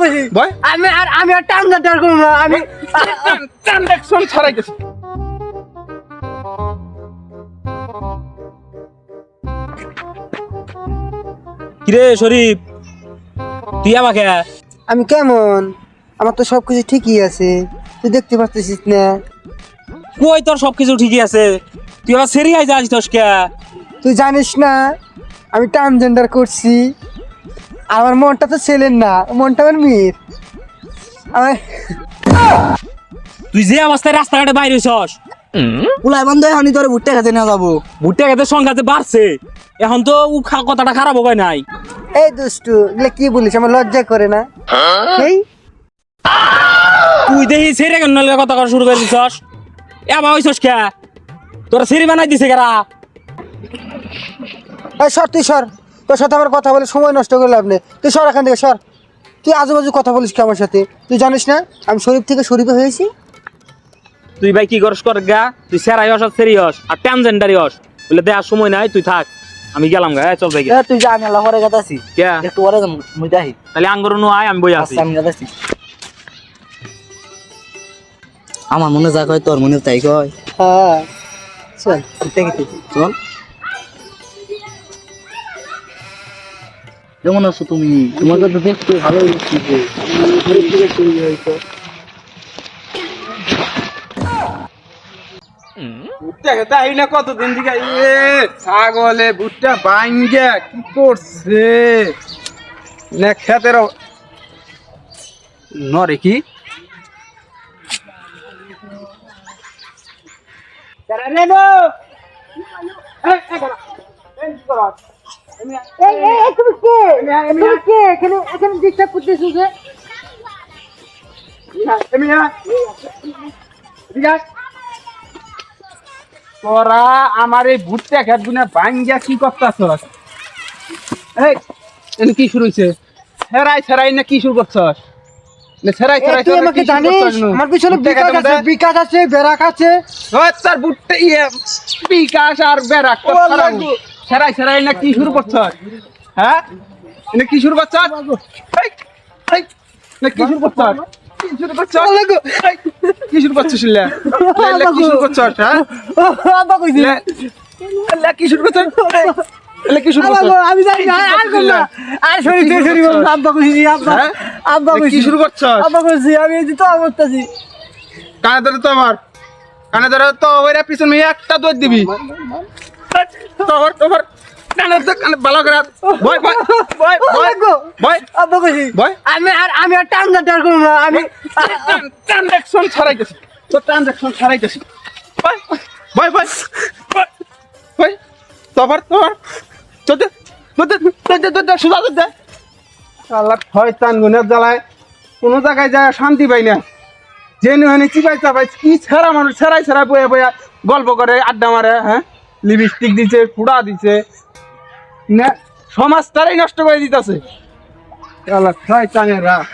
কইছি। আমি আর আমি আর টান করব না আমি ট্রানজাকশন ছাড়াই গেছে। কিরে শরীফ তুই আমাকে? আমি কেমন? আমার তো সবকিছু ঠিকই আছে। তুই দেখতে পাচ্ছিস না। কই তোর সবকিছু ঠিকই আছে? তুই আবার সেরি আই যাস তোস কে তুই জানিস না আমি ট্রান্সজেন্ডার করছি। আমার মনটা তো ছেলের না মনটা আমার মেয়ের। আমার তুই যে অবস্থায় রাস্তাঘাটে বাইরে হইছস। পুলাই বন্ধ এখন তোর ভুট্টা খেতে নিয়ে যাব। ভুট্টা খেতে সংখ্যা যে বাড়ছে এখন তো উ খা- কথাটা খারাপ হবে নাই। এই দুষ্টু এগুলো কি বলিস আমার লজ্জা করে না। এই? তুই দেখি সেরে কেন নলে কথা করা শুরু করে দিছস? এবার হইছস কে? তোরা সেরি বানাই দিছে কেরা? এই সর তুই সর। তোর সাথে আমার কথা বলে সময় নষ্ট করে লাভ নেই। তুই সর এখান থেকে সর। তুই আজুবাজু কথা বলিস কি আমার সাথে? তুই জানিস না আমি শরীফ থেকে শরীফে হয়েছি? তুই ভাই কি করস কর গা? তুই সেরাই হস আর সেরি হস আর ট্রান্সজেন্ডারি হস। বলে দেওয়ার সময় নাই তুই থাক। আমি গেলাম গা চল ভাই তুই যা আমি আল্লাহ হরে গাতাছি কে? একটু যাম, মুই যাই। তাহলে আঙ্গর নু আয় আমি বই আছি। আচ্ছা আমি গাতাছি আমার মনে যা কয় তোর মনে তাই কয় হ্যাঁ। চল ভুট্টা খেতে চল। কেমন আছো তুমি তোমাকে তো দেখতে ভালো না কতদিন থেকে ছাগলে ভুট্টা বাইঙ্গা কি করছে? না খেতের অব- নরে কি? এই এই, তুমি কে? তুমি কে? এখানে এখানে ডিস্টার্ব করতেছো যে? তোরা আমার এই ভুট্টা খেত গুনা বাইঙ্গা কি করতাছ এই এনে কি শুরু হইছে? সেরাই সেরাই না কি শুরু করছস? সেরাই সেরাই তুই আমাকে জানিস? আমার পিছনে বিকাশ আছে মধ্যে? বিকাশ আছে বেরাক আছে। তোর ভুট্টা ইয়ে বিকাশ আর বেরাক। লাগু। সেরাই সেরাই না কি শুরু করছস হ্যাঁ? এনে কি শুরু না কি শুরু করছস কি শুরু করছস এই, কি শুরু করছস লে লে, লে, কি শুরু করছস হ্যাঁ? কি শুরু আমি জানি না আর করব না আর শরীর থেকে শরীর বলব, আব্বা কইছি আব্বা হ্যাঁ? আব্বা কইছি কি শুরু করছস আব্বা কইছি আমি এই তো কানে ধরে তো আমার কানে ধরে তো ওইরা পিছন মেয়ে একটা দৌড় দিবি। তোর তোর ভালো করে ভয় ভয় ভয় ভয় ভয় ভয় আমি আর আমি আর টান টান করব না আমি ট্রানজাকশন ছাড়াই গেছি তো ট্রানজাকশন ছাড়াই গেছি ভয় ভয় ভয় ভয় তোর তোর তোদের তোদের তোদের তোদের সুদা তোদের আল্লাহ শয়তান গুনের জ্বালায় কোনো জায়গায় যায় শান্তি পাই না। যে নুহানি চিপাই চাপাই কি ছেঁড়া মানুষ ছেঁড়াই ছেঁড়াই বয়ে বয়ে গল্প করে আড্ডা মারে হ্যাঁ? লিপস্টিক দিছে ফুড়া দিছে। না সমাজটারই নষ্ট করে দিতেছে। রাখ